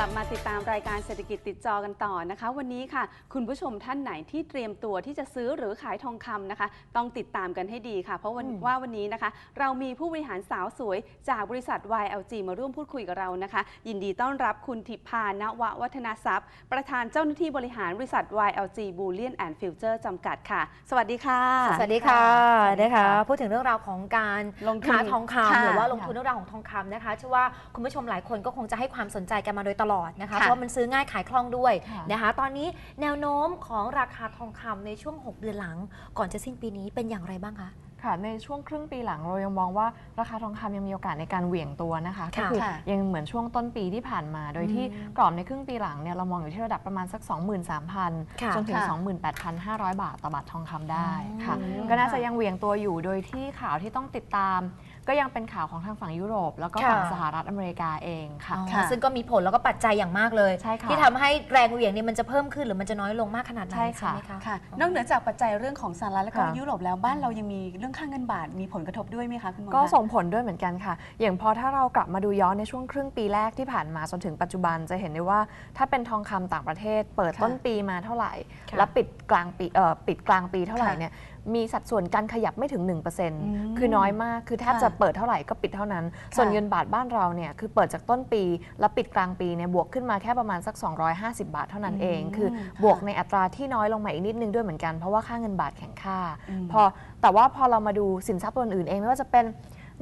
ลับมาติดตามรายการเศรษฐกิจติดจอกันต่อนะคะ วันนี้ค่ะ คุณผู้ชมท่านไหนที่เตรียมตัวที่จะซื้อหรือขายทองคำนะคะ ต้องติดตามกันให้ดีค่ะ เพราะวันอืมว่าวันนี้นะคะ เรามีผู้บริหารสาวสวยจากบริษัท YLG มาร่วมพูดคุยกับเรานะคะ ยินดีต้อนรับคุณทิพานววัฒนทรัพย์ ประธานเจ้าหน้าที่บริหารบริษัท YLG Bullion and Future จำกัดค่ะ สวัสดีค่ะ สวัสดีค่ะสวัสดีนะคะค่ะพูดถึงเรื่องราวของการลงทุนค้าทองคำค่ะหรือว่าลงทุนเรื่องราวของทองคำนะคะเชื่อว่าคุณผู้ชมหลายคนก็คงจะให้ความสนใจกันมาโดยตลอดนะคะค่ะเพราะมันซื้อง่ายขายคล่องด้วยค่ะนะคะ ตอนนี้แนวโน้มของราคาทองคำในช่วง 6 เดือนหลัง ก่อนจะสิ้นปีนี้เป็นอย่างไรบ้างคะค่ะในช่วงครึ่งปีหลังเรายังมองว่าราคาทองคำยังมีโอกาสในการเหวี่ยงตัวนะคะก็ค่ะคือค่ะยังเหมือนช่วงต้นปีที่ผ่านมา โดยที่อืมกรอบในครึ่งปีหลังเนี่ยเรามองอยู่ที่ระดับประมาณสัก 23,000ค่ะจนถึงค่ะ28,500 บาทต่อบาททองคำได้ค่ะอืมก็น่าจะยังเหวี่ยงตัวอยู่โดยที่ข่าวที่ต้องติดตาม ก็ยังเป็นข่าวของทางฝั่งยุโรป แล้วก็ค่ะฝั่งสหรัฐอเมริกาเองค่ะ อ๋อค่ะ ซึ่งก็มีผลแล้วก็ปัจจัยอย่างมากเลย ใช่ค่ะที่ทำให้แรงเหวี่ยงเนี่ยมันจะเพิ่มขึ้นหรือมันจะน้อยลงมากขนาดไหนใช่ค่ะ ไหมคะ ค่ะ นอกเหนือจากปัจจัยเรื่องของสหรัฐและก็ค่ะ ยุโรปแล้วบ้านเรายังมีเรื่องค่าเงินบาทมีผลกระทบด้วยไหมคะคุณหมอก็คะส่งผลด้วยเหมือนกันค่ะ อย่างพอถ้าเรากลับมาดูย้อนในช่วงครึ่งปีแรกที่ผ่านมาจนถึงปัจจุบันจะเห็นได้ว่าถ้าเป็นทองคำต่างประเทศ เปิดค่ะต้นปีมาเท่าไหร่ ค่ะแล้วปิดกลางปีเอ่อปิดกลางปีเท่าไหร่ค่ะ เนี่ยมีสัดส่วนการขยับไม่ถึงม1%คือน้อยมากคือแทบค่ะจะเปิดเท่าไหร่ก็ปิดเท่านั้น ส่วนค่ะเงินบาทบ้านเราเนี่ยคือเปิดจากต้นปี แล้วปิดกลางปีเนี่ยบวกขึ้นมาแค่ประมาณสัก 250 บาทเท่านั้นเองอืมคือค่ะบวกในอัตราที่น้อยลงมาอีกนิดนึงด้วยเหมือนกันเพราะว่าค่าเงินบาทแข็งค่ามพอแต่ว่าพอเรามาดูสินทรัพย์ตัวอื่นเองไม่ว่าจะเป็น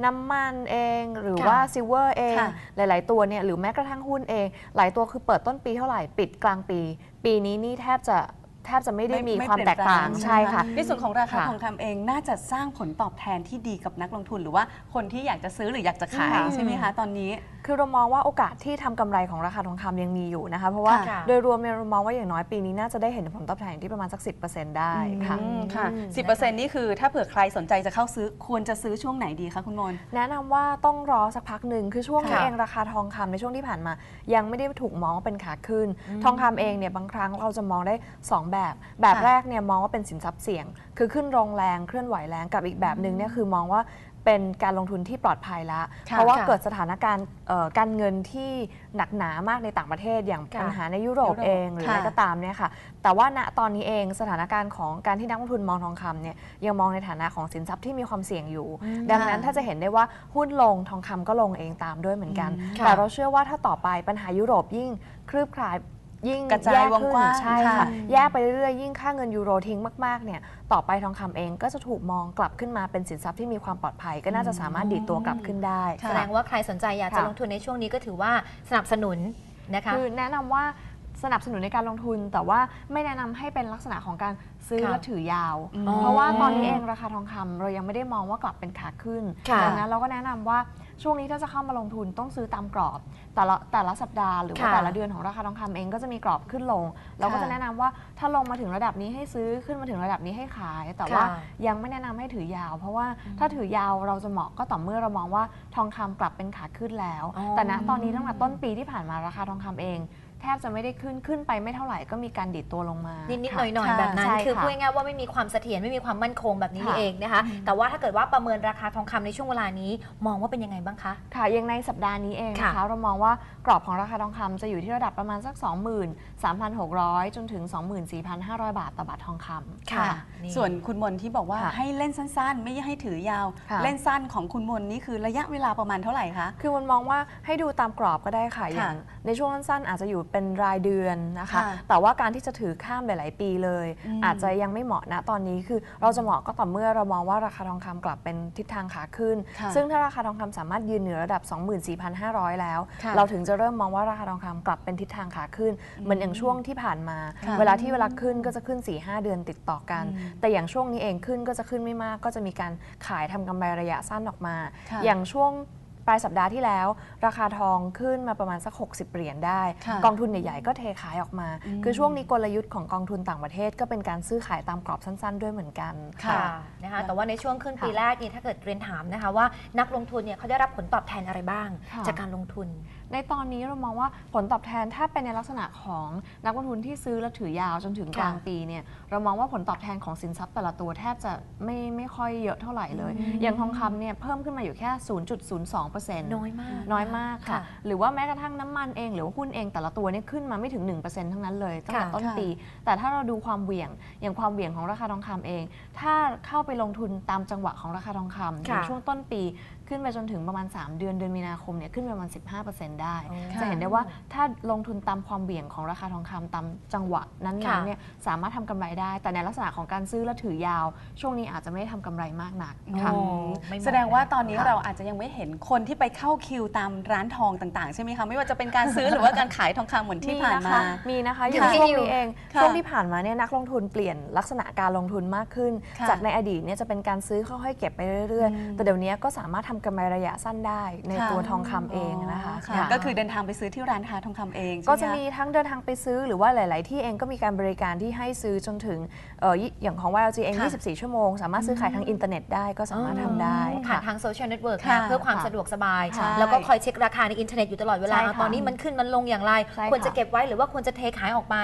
น้ำมันเองหรือค่ะว่าซิลเวอร์เองค่ะหลาย ๆ ตัวเนี่ยหรือแม้กระทั่งหุ้นเอง หลายตัวคือเปิดต้นปีเท่าไหร่ปิดกลางปี ปีนี้นี่แทบจะ แทบจะไม่ได้มีความเปแตลี่ยกนปลต่างไหมใช่ค่ะ ในส่วนของราคาค่ะทองคำเองน่าจะสร้างผลตอบแทนที่ดีกับนักลงทุน หรือว่าคนที่อยากจะซื้อหรืออยากจะขายอืมใช่ไหมคะตอนนี้ คือเรามองว่าโอกาสที่ทำกำไรของราคาทองคำยังมีอยู่นะคะเพราะว่าค่ะโดยรวมเนี่ยเรามองว่าอย่างน้อยปีนี้น่าจะได้เห็นผลตอบแทนที่ประมาณสัก 10%ได้ค่ะอืมค่ะอืมสิบเปอร์เซ็นต์นี่คือถ้าเผื่อใครสนใจจะเข้าซื้อควรจะซื้อช่วงไหนดีคะคุณมนแนะนำว่าต้องรอสักพักหนึ่งคือช่วงนี้ค่ะเองราคาทองคำในช่วงที่ผ่านมา ยังไม่ได้ถูกมองว่าเป็นขาขึ้นอืมทองคำเองเนี่ยบางครั้งเราจะมองได้2แบบ แบบค่ะแรกเนี่ยมองว่าเป็นสินทรัพย์เสี่ยง คือขึ้นลงแรงเคลื่อนไหวแรงกับอีกแบบหนึ่งเนี่ยคือมองว่าเป็นการลงทุนที่ปลอดภัยแล้วค่ะเพราะว่าค่ะเกิดสถานการณ์เอ่อการเงินที่หนักหนามากในต่างประเทศอย่างค่ะปัญหาในยุโรปยุโรปเองหรืออะไรค่ะ ก็ตามเนี่ยค่ะ แต่ว่าณตอนนี้เองสถานการณ์ของการที่นักลงทุนมองทองคำเนี่ยยังมองในฐานะของสินทรัพย์ที่มีความเสี่ยงอยู่อืมดังนั้นค่ะถ้าจะเห็นได้ว่าหุ้นลงทองคำก็ลงเองตามด้วยเหมือนกันอืมค่ะ แต่เราเชื่อว่าถ้าต่อไปปัญหายุโรปยิ่งคลืบคลาย ยิ่งกระจายแย่วงขึ้นกว้างใช่ค่ะ ค่ะแยกไปเรื่อยๆยิ่งค่าเงินยูโรทิ้งมากๆเนี่ยต่อไปทองคำเองก็จะถูกมองกลับขึ้นมาเป็นสินทรัพย์ที่มีความปลอดภัย ก็น่าจะสามารถดีดตัวกลับขึ้นได้ค่ะแสดงว่าใครสนใจอยากจะค่ะ ลงทุนในช่วงนี้ก็ถือว่าสนับสนุนนะคะ คือแนะนำว่า สนับสนุนในการลงทุน แต่ว่าไม่แนะนำให้เป็นลักษณะของการซื้อค่ะและถือยาว อืมเพราะว่าตอนนี้เองราคาทองคำเรายังไม่ได้มองว่ากลับเป็นขาขึ้นค่ะ ดังนั้นเราก็แนะนำว่าช่วงนี้ถ้าจะเข้ามาลงทุนต้องซื้อตามกรอบ แต่ละแต่ละสัปดาห์หรือว่าค่ะแต่ละเดือนของราคาทองคำเองก็จะมีกรอบขึ้นลง เราก็จะแนะนำว่าถ้าลงมาถึงระดับนี้ให้ซื้อขึ้นมาถึงระดับนี้ให้ขาย แต่ว่าค่ะ ยังไม่แนะนำให้ถือยาว เพราะว่าถ้าถือยาวเราจะเหมาะก็ต่อเมื่อเรามองว่าทองคำกลับเป็นขาขึ้นแล้วอ๋อแต่ณตอนนี้ตั้งแต่ต้นปีที่ผ่านมาราคาทองคำเอง แทบจะไม่ได้ขึ้นขึ้นไปไม่เท่าไหร่ก็มีการดีดตัวลงมานิดนิดๆหค่ะน่อยหน่อยค่ะๆแบบนั้นใช่คือค่ะพูดง่ายๆว่าไม่มีความเสถียรไม่มีความมั่นคงแบบนี้ค่ะนี่เองนะคะ แต่ว่าถ้าเกิดว่าประเมินราคาทองคำในช่วงเวลานี้ มองว่าเป็นยังไงบ้างคะค่ะยังในสัปดาห์นี้เองนะค่ะคะเรามองว่ากรอบของราคาทองคำจะอยู่ที่ระดับประมาณสัก 23,600 จนถึง 24,500 บาทต่อบาททองคำค่ะนี่ส่วนคุณมนที่บอกว่าค่ะให้เล่นสั้นๆ ไม่ให้ถือยาวค่ะเล่นสั้นของคุณมนนี่คือระยะเวลาประมาณเท่าไหร่คะคือมันมองว่าให้ดูตามกรอบก็ได้ค่ะอย่างในช่วงสั้นๆอาจจะอยู่เป็นรายเดือนนะคะ ค่ะแต่ว่าการที่จะถือข้ามหลาย ๆ ปีเลย อืมอาจจะยังไม่เหมาะนะตอนนี้คือเราจะเหมาะก็ต่อเมื่อเรามองว่าราคาทองคำกลับเป็นทิศทางขาขึ้น ค่ะ ซึ่งถ้าราคาทองคำสามารถยืนเหนือระดับ 24,500 แล้ว ค่ะ เราถึงจะเริ่มมองว่าราคาทองคำกลับเป็นทิศทางขาขึ้นเหมือนอย่างช่วงที่ผ่านมา ค่ะเวลาที่เวลาขึ้นก็จะขึ้น 4-5 เดือนติดต่อกัน อืมแต่อย่างช่วงนี้เองขึ้นก็จะขึ้นไม่มาก ก็จะมีการขายทำกำไรระยะสั้นออกมา ค่ะอย่างช่วง ปลายสัปดาห์ที่แล้ว ราคาทองขึ้นมาประมาณสัก 60 เหรียญได้ค่ะกองทุนใหญ่ๆ ก็เทขายออกมาอืมคือช่วงนี้กลยุทธ์ของกองทุนต่างประเทศ ก็เป็นการซื้อขายตามกรอบสั้น ๆ ด้วยเหมือนกันค่ะนะคะแต่ว่าในช่วงครึ่งปีค่ะแรกนี่ถ้าเกิดเรียนถามนะคะว่านักลงทุนเนี่ยเขาได้รับผลตอบแทนอะไรบ้างค่ะจากการลงทุน ในตอนนี้เรามองว่าผลตอบแทนถ้าเป็นในลักษณะของนักลงทุนที่ซื้อและถือยาวจนถึงกลางปีเนี่ยเรามองว่าผลตอบแทนของสินทรัพย์แต่ละตัวแทบจะไม่ไม่ค่อยเยอะเท่าไหร่เลยอืมอย่างทองคำเนี่ยเพิ่มขึ้นมาอยู่แค่ 0.02% 2%น้อยมากน้อยมากค่ะค่ะ หรือว่าแม้กระทั่งน้ำมันเอง หรือว่าหุ้นเองแต่ละตัวเนี่ยขึ้นมาไม่ถึง 1%ทั้งนั้นเลยตั้งแต่ค่ะต้นค่ะปี แต่ถ้าเราดูความเหวี่ยงอย่างความเหวี่ยงของราคาทองคำเอง ถ้าเข้าไปลงทุนตามจังหวะของราคาทองคำอย่างช่วงต้นปีขึ้นไปจนถึงประมาณ 3 เดือนเดือนมีนาคมเนี่ยขึ้นไปประมาณ 15%ได้อ๋อจะเห็นได้ว่าถ้าลงทุนตามความเหวี่ยงของราคาทองคำตามจังหวะนั้นค่ะๆเนี่ยสามารถทำกำไรได้ แต่ในลักษณะของการซื้อและถือยาว ช่วงนี้อาจจะไม่ได้ทำกำไรมากนักค่ะโอ้ไม่เหมาะ แสดงว่าตอนนี้ค่ะ เราอาจจะยังไม่เห็นคนที่ไปเข้าคิวตามร้านทองต่างๆ ใช่ไหมคะ ไม่ว่าจะเป็นการซื้อ หรือว่าการขายทองคำเหมือนที่ผ่านมา มีนะคะอย่างค่ะช่วงนี้เอง ค่ะช่วงที่ผ่านมาเนี่ยนักลงทุนเปลี่ยนลักษณะการลงทุนมากขึ้น ค่ะจากในอดีตเนี่ยจะเป็นการซื้อค่อยๆเก็บไปเรื่อยอืมๆแต่เดี๋ยวนี้ก็สามารถทำกำไรระยะสั้นได้ในค่ะตัวทองคำเองนะคะค่ะค่ะก็คือเดินทางไปซื้อที่ร้านค้าทองคำเองใช่ไหก็คจะมีทั้งเดินทางไปซื้อหรือว่าหลาย ๆ ที่เองก็มีการบริการที่ให้ซื้อจนถึงเอ่อยี่อย่างของ YLG เอง ค่ะ 24 ชั่วโมง สามารถซื้อขายทางอินเทอร์เน็ตได้ก็สามารถทำได้ผ่านค่ะทางโซเชียลเน็ตเวิร์กค่ะเพื่อความค่ะสะดวกสบาย ใช่แล้วก็คอยเช็คราคาในอินเทอร์เน็ตอยู่ตลอดเวลา ใช่ค่ะตอนนี้มันขึ้นมันลงอย่างไร ใช่ค่ะ ควรจะเก็บไว้หรือว่าควรจะเทขายออกไป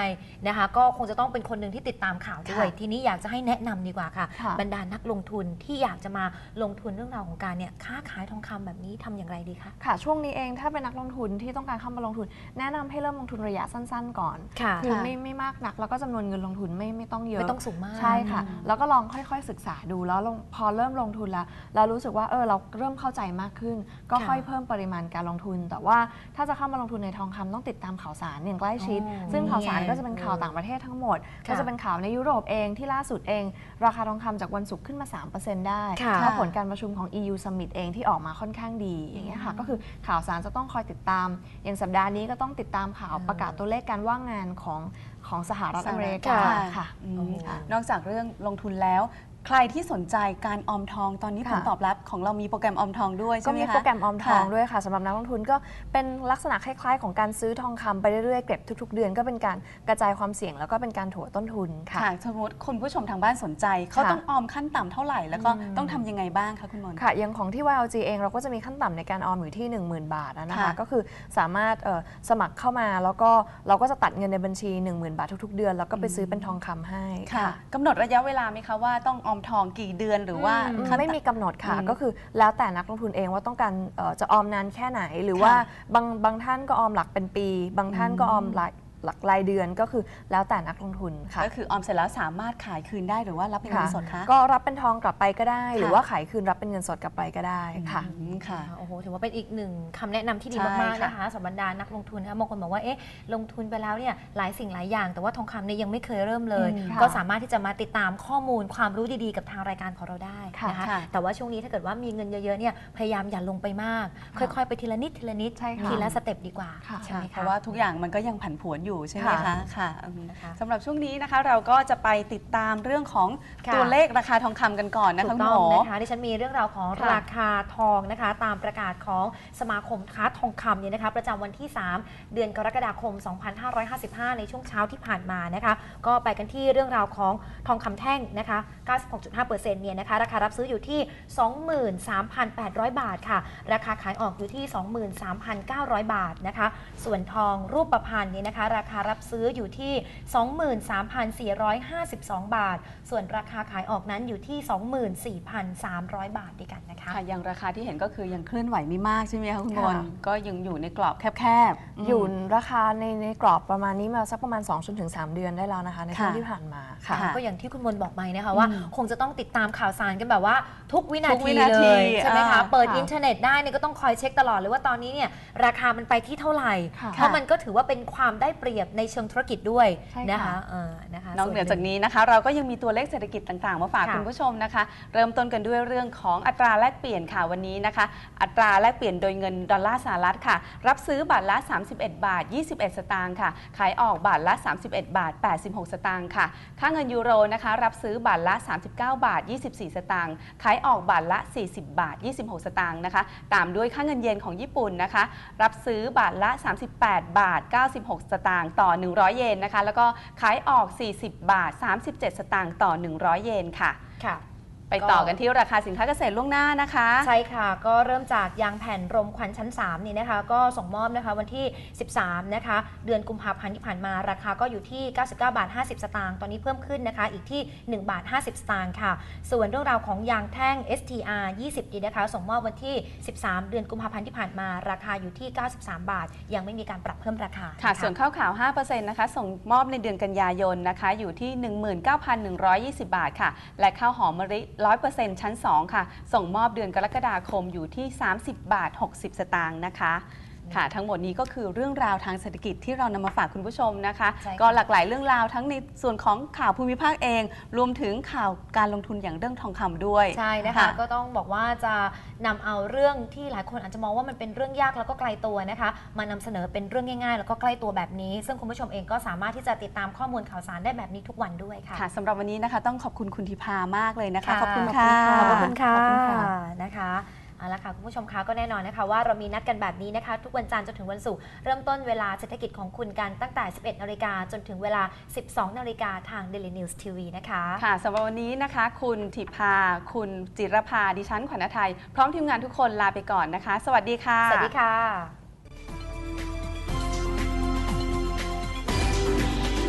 นะคะ ก็คงจะต้องเป็นคนหนึ่งที่ติดตามข่าวด้วยค่ะทีนี้อยากจะให้แนะนำดีกว่าค่ะ ค่ะ บรรดานักลงทุนที่อยากจะมาลงทุนเรื่องราวของการเนี่ยค้าขายทองคำแบบนี้ทำอย่างไรดีคะ ค่ะช่วงนี้เองถ้าเป็นนักลงทุนที่ต้องการเข้ามาลงทุน แนะนำให้เริ่มลงทุนระยะสั้น ๆ ก่อนค่ะคือค่ะไม่ไม่มากนัก แล้วก็จำนวนเงินลงทุนไม่ไม่ต้องเยอะไม่ต้องสูงมากใช่ค่ะ แล้วก็ลองค่อยๆศึกษาดูแล้วลงพอเริ่มลงทุนแล้วเรารู้สึกว่าเออเราเริ่มเข้าใจมากขึ้น ก็ค่ะค่อยเพิ่มปริมาณการลงทุน แต่ว่าถ้าจะเข้ามาลงทุนในทองคำต้องติดตามข่าวสารอย่างใกล้ชิดอ๋อซึ่งข่าวสารนี่ไงก็จะเป็นข่าวต่างประเทศทั้งหมดค่ะก็จะเป็นข่าวในยุโรปเองที่ล่าสุดเอง ราคาทองคำจากวันศุกร์ขึ้นมา 3%ได้ค่ะเพราะผลการประชุมของ EU Summit เองที่ออกมาค่อนข้างดีอย่างเงี้ยค่ะก็คือข่าวสารจะต้องคอยติดตาม อย่างสัปดาห์นี้ก็ต้องติดตามข่าวอืมประกาศตัวเลขการว่างงานของของสหรัฐอเมริกาค่ะค่ะอืมโอ้โหนอกจากเรื่องลงทุนแล้ว ใครที่สนใจการออมทองตอนนี้ผค่ะลตอบรับของเรามีโปรแกรมออมทองด้วยก็ใช่ไหมมีคะ โปรแกรมออมทองค่ะด้วยค่ะสำหรับนักลงทุนก็เป็นลักษณะคล้ายๆ ของการซื้อทองคำไปเรื่อยๆเก็บทุก ๆ เดือนก็เป็นการกระจายความเสี่ยงแล้วก็เป็นการถั่วต้นทุนค่ะ ค่ะสมมติคุณผู้ชมทางบ้านสนใจ เขาค่ะต้องออมขั้นต่ำเท่าไหร่ แล้วก็อืม ต้องทำยังไงบ้างคะคุณมนต์ ค่ะอย่างของที่ YLG เองเราก็จะมีขั้นต่ำในการออมอยู่ที่ 10,000 บาทนะนะคะ ค่ะก็คือสามารถเอ่อสมัครเข้ามาแล้วก็เราก็จะตัดเงินในบัญชี 10,000 บาททุกๆ เดือน แล้วก็ไปซื้อเป็นทองคำให้ค่ะกำหนดระยะเวลาไหมคะว่าต้องออมทองกี่เดือนหรือว่าอืมขั้น ไม่มีกำหนดค่ะ อืมก็คือแล้วแต่นักลงทุนเองว่าต้องการเอ่อจะออมนานแค่ไหน หรือว่าค่ะบางบางท่านก็ออมหลักเป็นปี บางท่านก็ออมหลัก หลักรายเดือนก็คือแล้วแต่นักลงทุนค่ะ ก็คือออมเสร็จแล้วสามารถขายคืนได้หรือว่ารับเป็นเงินสดคะ ก็รับเป็นทองกลับไปก็ได้ หรือค่ะว่าขายคืนรับเป็นเงินสดกลับไปก็ได้ค่ะอืมค่ะโอ้โหถือว่าเป็นอีกหนึ่งคำแนะนำที่ดีใช่มากๆค่ะนะคะสำหรับบรรดานักลงทุนนะคะบางคนบอกว่าเอ๊ะลงทุนไปแล้วเนี่ยหลายสิ่งหลายอย่าง แต่ว่าทองคำเนี่ยยังไม่เคยเริ่มเลยอืมค่ะก็สามารถที่จะมาติดตามข้อมูลความรู้ดีๆ กับทางรายการของเราได้ค่ะนะคะค่ะแต่ว่าช่วงนี้ถ้าเกิดว่ามีเงินเยอะๆเนี่ยพยายามอย่าลงไปมาก ค่อยๆ ไปทีละนิดทีละนิดใช่ค่ะทีละสเต็ปดีกว่าค่ะใช่ไหมเพคะราะว่าทุกอย่างมันก็ยังผันผวนอยู่ใช่ไหมค่ะคะค่ะอืมนะคะสำหรับช่วงนี้นะคะเราก็จะไปติดตามเรื่องของค่ะ ตัวเลขราคาทองคำกันก่อนนะคะถูคุกณต้หมองอ นะคะที่ฉันมีเรื่องราวของค่ะราคาทองนะคะ ตามประกาศของสมาคมค้าทองคำเนี่ยนะคะประจำวันที่ 3 เดือนกรกฎาคม 2555 ในช่วงเช้าที่ผ่านมานะคะ ก็ไปกันที่เรื่องราวของทองคำแท่งนะคะ 96.5%เนี่ยนะคะ ราคารับซื้ออยู่ที่ 23,800 บาทค่ะ ราคาขายออกอยู่ที่ 23,900 บาทนะคะ ส่วนทองรูปประพันธ์เนี่ยนะคะราคารับซื้ออยู่ที่ 23,452 บาท ส่วนราคาขายออกนั้นอยู่ที่ 24,300 บาทด้วยกันนะคะค่ะอย่างราคาที่เห็นก็คือยังเคลื่อนไหวไม่มากใช่ไหมคะคุณมค่ะนต์ก็ยังอยู่ในกรอบแคบๆ อยู่มราคาในในกรอบประมาณนี้มาสักประมาณ2จนถึง3เดือนได้แล้วนะคะ ในช่วงค่ะที่ผ่านมาค่ะค่ะก็อย่างที่คุณมนต์บอกไปนะคะว่าอืมคงจะต้องติดตามข่าวสารกันแบบว่าทุกวินาทุกวิทีนาเลทียใช่ไหมอ่าคะเปิดค่ะอินเทอร์เน็ตได้เนี่ยก็ต้องคอยเช็คตลอดเลยว่าตอนนี้เนี่ยราคามันไปที่เท่าไหร่ค่ะเพราะมันก็ถือว่าเป็นความได้เปรียบในเชิงธุรกิจด้วยใช่ค่ะ นะคะเออนะคะนอกเหนือส่วจากนี้นะคะ เราก็ยังมีตัวเลขเศรษฐกิจต่างๆ มาฝากค่ะคุณผู้ชมนะคะ เริ่มต้นกันด้วยเรื่องของอัตราแลกเปลี่ยนค่ะวันนี้นะคะ อัตราแลกเปลี่ยนโดยเงินดอลลาร์สหรัฐค่ะ รับซื้อบาทละ 31 บาท 21 สตางค์ค่ะ ขายออกบาทละ 31 บาท 86 สตางค์ค่ะ ค่าเงินยูโรนะคะ รับซื้อบาทละ 39 บาท 24 สตางค์ขายออกบาทละ 40 บาท 26 สตางค์นะคะ ตามด้วยค่าเงินเยนของญี่ปุ่นนะคะ รับซื้อบาทละ 38 บาท 96 สตางค์ต่อ 100 เยนนะคะ แล้วก็ขายออก 40 บาท 37 สตางค์ต่อ 100 เยนค่ะค่ะ ไปต่อกันที่ราคาสินค้าเกษตรล่วงหน้านะคะ ใช่ค่ะ ก็เริ่มจากยางแผ่นรมควันชั้น 3 นี่นะคะ ก็ส่งมอบนะคะวันที่ 13 นะคะ เดือนกุมภาพันธ์ที่ผ่านมาราคาก็อยู่ที่ 99 บาท 50 สตางค์ตอนนี้เพิ่มขึ้นนะคะ อีกที่ 1 บาท 50 สตางค์ค่ะ ส่วนเรื่องราวของยางแท่ง STR 20ดีนะคะ ส่งมอบวันที่ 13 เดือนกุมภาพันธ์ที่ผ่านมาราคาอยู่ที่ 93 บาท ยังไม่มีการปรับเพิ่มราคาค่ะนส่วนข้าวขาว 5%นะคะส่งมอบในเดือนกันยายนนะคะอยู่ที่ 19,120 บาทค่ะ และข้าวหอมมะลิ100%ชั้น 2 ค่ะ ส่งมอบเดือนกรกฎาคมอยู่ที่ 30 บาท 60 สตางค์นะคะ ค่ะ ทั้งหมดนี้ก็คือเรื่องราวทางเศรษฐกิจที่เรานำมาฝากคุณผู้ชมนะคะ ใช่ค่ะ ก็หลากหลายเรื่องราวทั้งในส่วนของข่าวภูมิภาคเอง รวมถึงข่าวการลงทุนอย่างเรื่องทองคำด้วย ใช่นะคะก็ต้องบอกว่าจะนำเอาเรื่องที่หลายคนอาจจะมองว่ามันเป็นเรื่องยากแล้วก็ไกลตัวนะคะ มานำเสนอเป็นเรื่องง่ายๆ แล้วก็ใกล้ตัวแบบนี้ ซึ่งคุณผู้ชมเองก็สามารถที่จะติดตามข้อมูลข่าวสารได้แบบนี้ทุกวันด้วยค่ะ ค่ะสำหรับวันนี้นะคะ ต้องขอบคุณคุณทิพามากเลยนะคะค่ะขอบคุณค่ะ ขอบคุณค่ะขอบคุณค่ะ นะคะ เอาละค่ะคุณผู้ชมคะก็แน่นอนนะคะว่าเรามีนัดกันแบบนี้นะคะ ทุกวันจันทร์จนถึงวันศุกร์เริ่มต้นเวลาเศรษฐกิจของคุณกันตั้งแต่ 11นาฬิกาจนถึงเวลา 12นาฬิกาทาง Daily News TV นะคะค่ะสำหรับวันนี้นะคะ คุณทิพา คุณจิรภาดิฉันขวัญฤทัยพร้อมทีมงานทุกคนลาไปก่อนนะคะ สวัสดีค่ะ สวัสดีค่ะ